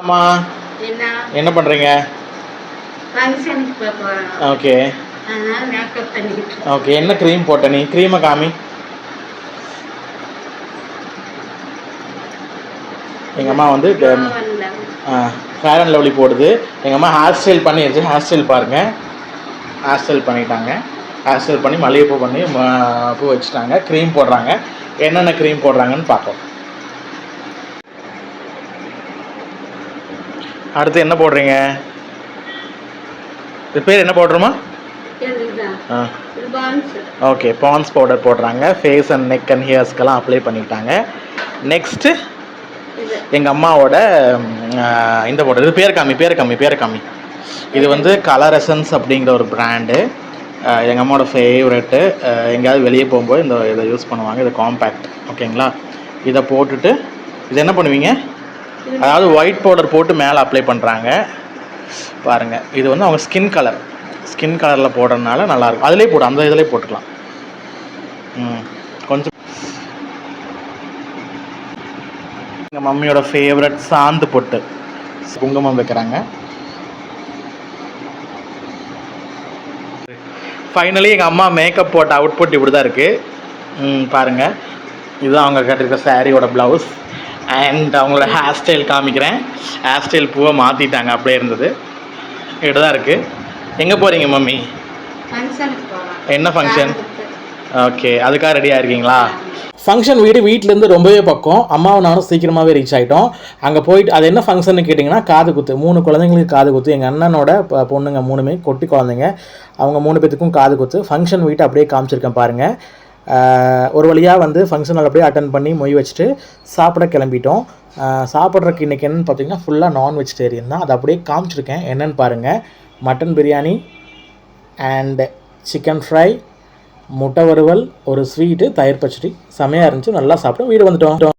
ஆமா. என்ன? பண்றீங்க? ஓகே. ஓகே என்ன க்ரீம் போட்ட நீ? க்ரீமை காமி. எங்கள் அம்மா வந்து ஃபேர் அண்ட் லவ்லி போடுது. எங்கள் அம்மா ஹேர் ஸ்டைல் பண்ணிடுச்சு ஹேர் ஸ்டைல் பாருங்கள் ஹேர் ஸ்டைல் பண்ணிட்டாங்க. ஹேர் ஸ்டைல் பண்ணி மல்லிகைப்பூ பண்ணி பூ வச்சுட்டாங்க. க்ரீம் போடுறாங்க. என்னென்ன க்ரீம் போடுறாங்கன்னு பார்ப்போம். அடுத்து என்ன போடுறீங்க? இது பேர் என்ன போடுறோமா? ஆ. ஓகே பான்ஸ் பவுடர் போடுறாங்க. ஃபேஸ் அண்ட் நெக் அண்ட் ஹியர்ஸ்க்கெல்லாம் அப்ளை பண்ணிட்டாங்க. நெக்ஸ்ட்டு எங்கள் அம்மாவோட இந்த பவுடர் இது பேர் காமி பேர் காமி பேர் காமி இது வந்து கலர் எசன்ஸ் அப்படிங்கிற ஒரு பிராண்டு எங்கள் அம்மாவோட ஃபேவரெட்டு எங்கேயாவது வெளியே போகும்போது இந்த இதை யூஸ் பண்ணுவாங்க. இது காம்பேக்ட் ஓகேங்களா? இதை போட்டுட்டு இது என்ன பண்ணுவீங்க? அதாவது ஒயிட் பவுடர் போட்டு மேலே அப்ளை பண்ணுறாங்க பாருங்கள் இது வந்து அவங்க ஸ்கின் கலர் ஸ்கின் கலரில் போடுறதுனால நல்லாயிருக்கும் அதிலே போடு அந்த இதிலே போட்டுக்கலாம். ம் கொஞ்சம். எங்கள் மம்மியோட ஃபேவரட் சாந்து பொட்டு. குங்குமம் வைக்கிறாங்க. ஃபைனலி எங்கள் அம்மா மேக்கப் போட்ட அவுட்புட் இப்படி தான் இருக்குது பாருங்கள் இதுதான் அவங்க கட்டிருக்க சாரியோட ப்ளவுஸ் அண்ட் அவங்களோட ஹேர் ஸ்டைல் காமிக்கிறேன். ஹேர் ஸ்டைல் பூவை மாற்றிட்டாங்க அப்படியே இருந்தது. இப்படி தான் இருக்குது எங்கே போகிறீங்க மம்மி? என்ன ஃபங்க்ஷன் ஓகே அதுக்காக ரெடியாக இருக்கீங்களா ஃபங்க்ஷன் வீடு வீட்டிலேருந்து ரொம்பவே பக்கம். அம்மாவும் நானும் சீக்கிரமாகவே ரீச் ஆகிட்டோம் அங்கே போயிட்டு அது என்ன ஃபங்க்ஷன் கேட்டிங்கன்னா காது குத்து. மூணு குழந்தைங்களுக்கு காது குத்து. எங்கள் அண்ணனோட ப- பொண்ணுங்க மூணுமே கொட்டி குழந்தைங்க. அவங்க மூணு பேத்துக்கும் காது குத்து. ஃபங்க்ஷன் வீட்டை அப்படியே காமிச்சிருக்கேன் பாருங்கள் ஒரு வழியாக வந்து ஃபங்க்ஷன் அப்படியே அட்டன் பண்ணி மொய் வச்சுட்டு சாப்பிட கிளம்பிட்டோம். சாப்பிட்றதுக்கு இன்றைக்கி என்னென்னு பார்த்தீங்கன்னா ஃபுல்லாக நான் வெஜிடேரியன் தான். அதை அப்படியே காமிச்சிருக்கேன். என்னென்னு பாருங்கள் mutton biryani and chicken fry முட்டை வறுவல் ஒரு ஸ்வீட்டு தயிர் பச்சடி. செமையாக இருந்துச்சு. நல்லா சாப்பிட்டோம். வீடு வந்துட்டோம்.